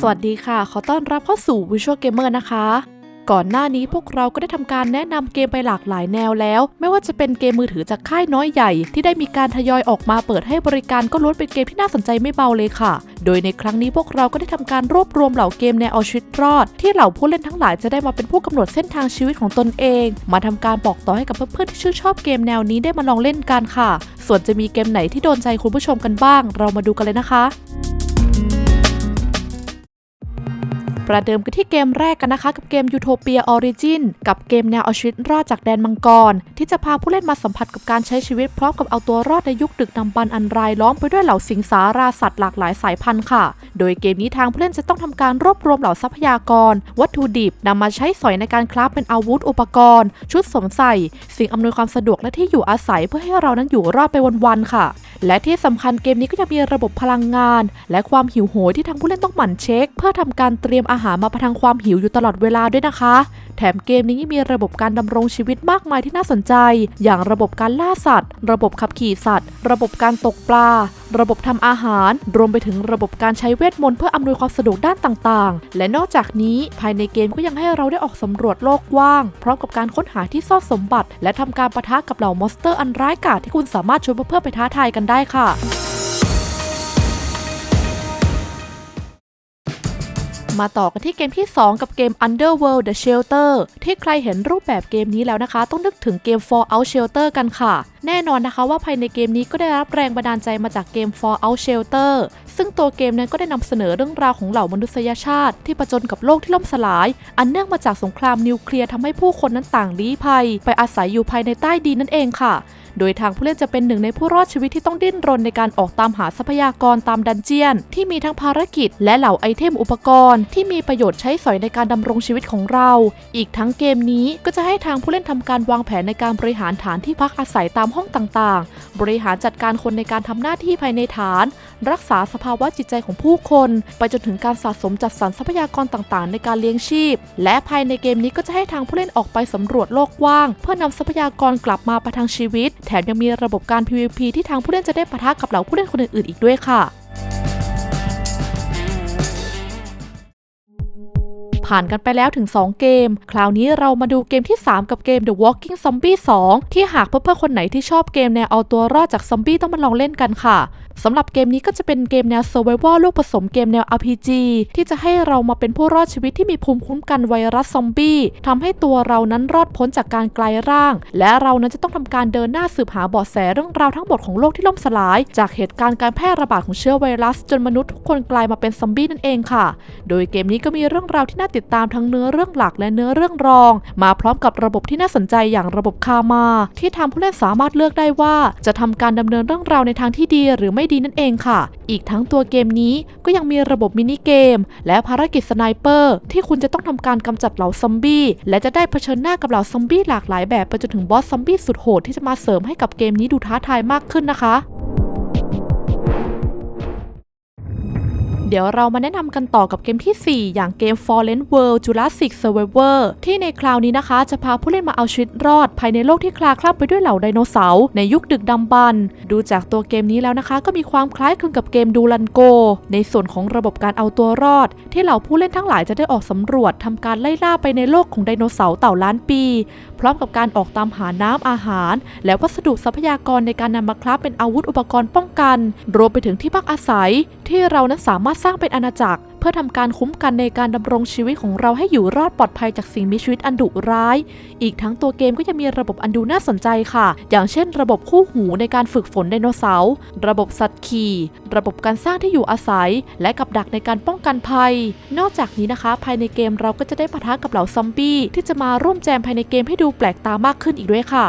สวัสดีค่ะ ขอต้อนรับเข้าสู่ Visual Gamer นะคะ ก่อนหน้านี้พวกเราก็ได้ทำการแนะนำเกมไปหลากหลายแนวแล้ว ไม่ว่าจะเป็นเกมมือถือจากค่ายน้อยใหญ่ ที่ได้มีการทยอยออกมาเปิดให้บริการก็ล้วนเป็นเกมที่น่าสนใจไม่เบาเลยค่ะ โดยในครั้งนี้พวกเราก็ได้ทำการรวบรวมเหล่าเกมแนวเอาชีวิตรอด ที่เหล่าผู้เล่นทั้งหลายจะได้มาเป็นผู้กำหนดเส้นทางชีวิตของตนเอง มาทำการบอกต่อให้กับเพื่อนๆที่ชื่นชอบเกมแนวนี้ได้มาลองเล่นกันค่ะ ส่วนจะมีเกมไหนที่โดนใจคุณผู้ชมกันบ้าง เรามาดูกันเลยนะคะ ประเดิมกันที่เกมแรกกันนะคะ กับเกม Utopia Origin กับเกมแนวเอาชีวิตรอดจากแดนมังกร ที่จะพาผู้เล่นมาสัมผัสกับการใช้ชีวิตพร้อมกับเอาตัวรอดในยุคดึกดำบรรอันรายล้อมไปด้วยเหล่าสิงสาราสัตว์หลากหลายสายพันธุ์ค่ะ โดยเกมนี้ทางผู้เล่นจะต้องทำการรวบรวมเหล่าทรัพยากร วัตถุดิบนำมาใช้สอยในการคราฟเป็นอาวุธอุปกรณ์ ชุดสวมใส่ สิ่งอำนวยความสะดวกและที่อยู่อาศัยเพื่อให้เรานั้นอยู่รอดไปวันๆค่ะ และที่สำคัญเกมนี้ก็ยังมีระบบพลังงาน และความหิวโหยที่ทางผู้เล่นต้องหมั่นเช็ค เพื่อทำการเตรียมอาหารมาประทังความหิวอยู่ตลอดเวลาด้วยนะคะ แถมเกมนี้ยังมีระบบการดำรงชีวิตมากมายที่น่าสนใจ อย่างระบบการล่าสัตว์ ระบบขับขี่สัตว์ ระบบการตกปลา ระบบทำอาหาร รวมไปถึงระบบการใช้เวทมนต์เพื่ออำนวยความสะดวกด้านต่างๆ และนอกจากนี้ภายในเกมก็ยังให้เราได้ออกสำรวจโลกกว้าง พร้อมกับการค้นหาที่ซ่อนสมบัติ และทำการประทะกับเหล่ามอนสเตอร์อันร้ายกาจที่คุณสามารถชวนเพื่อนๆไปท้าทายกันได้ค่ะ มาต่อกันที่เกมที่ 2 กับเกม Underworld The Shelter ที่ใครเห็นรูปแบบเกมนี้แล้วนะคะ ต้องนึกถึงเกม Fallout Shelter กันค่ะ แน่นอนนะคะว่าภายในเกมนี้ก็ได้รับแรงบันดาลใจมาจากเกม Fallout Shelter ซึ่งตัวเกมนั้นก็ได้นำเสนอเรื่องราวของเหล่ามนุษยชาติ ที่ประจนกับโลกที่ล่มสลาย อันเนื่องมาจากสงครามนิวเคลียร์ทำให้ผู้คนนั้นต่างลี้ภัย ไปอาศัยอยู่ภายในใต้ดินนั่นเองค่ะ โดยทางผู้เล่นจะเป็นหนึ่งในผู้รอดชีวิตที่ต้องดิ้นรนในการออกตามหาทรัพยากรตามดันเจียน ที่มีทั้งภารกิจ และเหล่าไอเทมอุปกรณ์ ที่มีประโยชน์ใช้สอยในการดำรงชีวิตของเรา อีกทั้งเกมนี้ก็จะให้ทางผู้เล่นทำการวางแผนในการบริหารฐานที่พักอาศัยตามห้องต่างๆ บริหารจัดการคนในการทำหน้าที่ภายในฐาน รักษาสภาวะจิตใจของผู้คน ไปจนถึงการสะสมจัดสรรทรัพยากรต่างๆ ในการเลี้ยงชีพ และภายในเกมนี้ก็จะให้ทางผู้เล่นออกไปสำรวจโลกกว้าง เพื่อนำทรัพยากรกลับมาประทังชีวิต แถมยังมีระบบการ PVP ที่ทางผู้เล่นจะได้ปะทะกับเหล่าผู้เล่นคนอื่นๆอีกด้วยค่ะผ่านกันไปแล้วถึง 2 เกม คราวนี้เรามาดูเกมที่ 3 กับเกม The Walking Zombie 2 ที่หากเพื่อนๆคนไหนที่ชอบเกมแนวเอาตัวรอดจากซอมบี้ต้องมาลองเล่นกันค่ะ สำหรับเกมนี้ก็จะเป็นเกมแนว Survival ลูกผสมเกมแนว RPG ที่จะให้เรามาเป็นผู้รอดชีวิตที่มีภูมิคุ้มกันไวรัสซอมบี้ทำให้ตัวเรานั้นรอดพ้นจากการกลายร่าง และเรานั้นจะต้องทำการเดินหน้าสืบหาเบาะแสเรื่องราวทั้งหมดของโลกที่ล่มสลาย จากเหตุการณ์การแพร่ระบาดของเชื้อไวรัส จนมนุษย์ทุกคนกลายมาเป็นซอมบี้นั่นเองค่ะ โดยเกมนี้ก็มีเรื่องราวที่น่าติดตามทั้งเนื้อเรื่องหลักและเนื้อเรื่องรอง มาพร้อมกับระบบที่น่าสนใจอย่างระบบคามา ที่ทำผู้เล่นสามารถเลือกได้ว่า จะทำการดำเนินเรื่องราวในทางที่ดีหรือไม่ดีนั่นเองค่ะ อีกทั้งตัวเกมนี้ก็ยังมีระบบมินิเกม และภารกิจสไนเปอร์ ที่คุณจะต้องทำการกำจัดเหล่าซอมบี้และจะได้เผชิญหน้ากับเหล่าซอมบี้หลากหลายแบบไปจนถึงบอสซอมบี้สุดโหดที่จะมาเสริมให้กับเกมนี้ดูท้าทายมากขึ้นนะคะ เดี๋ยวเรามาแนะนำกันต่อกับเกมที่ 4 อย่างเกม Fallen World Jurassic Survivor ที่ในคราวนี้นะคะ จะพาผู้เล่นมาเอาชีวิตรอด ภายในโลกที่คลาคล่ำไปด้วยเหล่าไดโนเสาร์ในยุคดึกดำบรรดูจากตัวเกมนี้แล้วนะคะ ก็มีความคล้ายคลึงกับเกมดูลันโก ในส่วนของระบบการเอาตัวรอด ที่เหล่าผู้เล่นทั้งหลายจะได้ออกสำรวจทำการไล่ล่าไปในโลกของไดโนเสาร์เต่าล้านปี พร้อมกับการออกตามหาน้ำอาหาร และวัสดุทรัพยากรในการนำมาคราฟเป็นอาวุธอุปกรณ์ป้องกัน รวมไปถึงที่พักอาศัย ที่เรานั้นสามารถสร้างเป็นอาณาจักร เพื่อทำการคุ้มกันในการดำรงชีวิตของเราให้อยู่รอดปลอดภัยจากสิ่งมีชีวิตอันดุร้าย อีกทั้งตัวเกมก็ยังมีระบบอันดูน่าสนใจค่ะ อย่างเช่น ระบบคู่หูในการฝึกฝนไดโนเสาร์ ระบบสัตว์ขี่ ระบบการสร้างที่อยู่อาศัย และกับดักในการป้องกันภัย นอกจากนี้นะคะ ภายในเกมเราก็จะได้ปะทะกับเหล่าซอมบี้ที่จะมาร่วมแจมภายในเกมให้ดูแปลกตามากขึ้นอีกด้วยค่ะ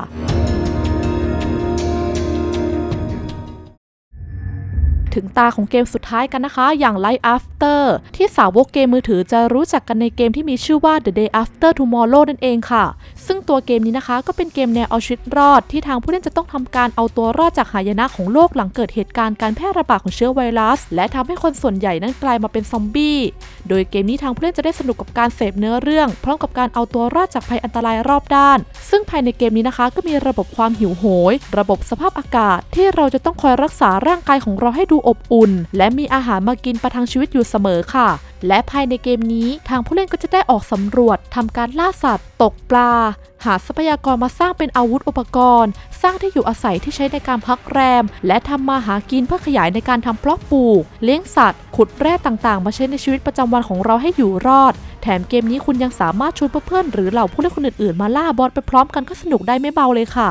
ถึงตาของเกมสุดท้ายกันนะคะ อย่าง Light After ที่สาวกเกมมือถือจะรู้จักกันในเกมที่มีชื่อว่า The Day After Tomorrow นั่นเองค่ะ ซึ่งตัวเกมนี้นะคะ ก็เป็นเกมแนวเอาชีวิตรอด ที่ทางผู้เล่นจะต้องทำการเอาตัวรอดจากหายนะของโลกหลังเกิดเหตุการณ์การแพร่ระบาดของเชื้อไวรัส และทำให้คนส่วนใหญ่นั้นกลายมาเป็นซอมบี้โดยเกมนี้ทางผู้เล่นจะได้สนุกกับการเสพเนื้อเรื่อง พร้อมกับการเอาตัวรอดจากภัยอันตรายรอบด้าน ซึ่งภายในเกมนี้นะคะ ก็มีระบบความหิวโหย ระบบสภาพอากาศ ที่เราจะต้องคอยรักษาร่างกายของเราให้ดูอบอุ่น และมีอาหารมากินประทังชีวิตอยู่เสมอค่ะ และภายในเกมนี้ทางผู้เล่นก็จะได้ออกสำรวจทำการล่าสัตว์ ตกปลา หาทรัพยากรมาสร้างเป็นอาวุธอุปกรณ์ สร้างที่อยู่อาศัยที่ใช้ในการพักแรม และทำมาหากินเพื่อขยายในการทำเพาะปลูก เลี้ยงสัตว์ ขุดแร่ต่างๆ มาใช้ในชีวิตประจำวันของเราให้อยู่รอดแถมเกมนี้คุณยังสามารถชวนเพื่อนๆหรือเหล่าผู้เล่นคนอื่นๆ มาล่าบอสไปพร้อมกันก็สนุกได้ไม่เบาเลยค่ะ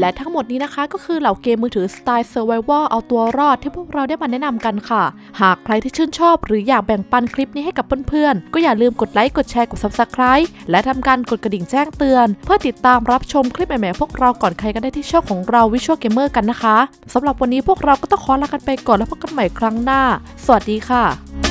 และทั้งหมดนี้นะคะก็คือเหล่าเกมมือถือสไตล์ Survival เอาตัวรอดที่พวกเราได้มาแนะนำกันค่ะ หากใครที่ชื่นชอบ หรืออยากแบ่งปันคลิปนี้ให้กับเพื่อนๆ ก็อย่าลืมกดไลค์ กดแชร์ กด Subscribe และทำการกดกระดิ่งแจ้งเตือน เพื่อติดตามรับชมคลิปใหม่ๆพวกเราก่อนใครก็ได้ที่ช่องของเรา Visual Gamer กันนะคะสำหรับวันนี้พวกเราก็ต้องขอลากันไปก่อนแล้วพบกันใหม่ครั้งหน้า สวัสดีค่ะ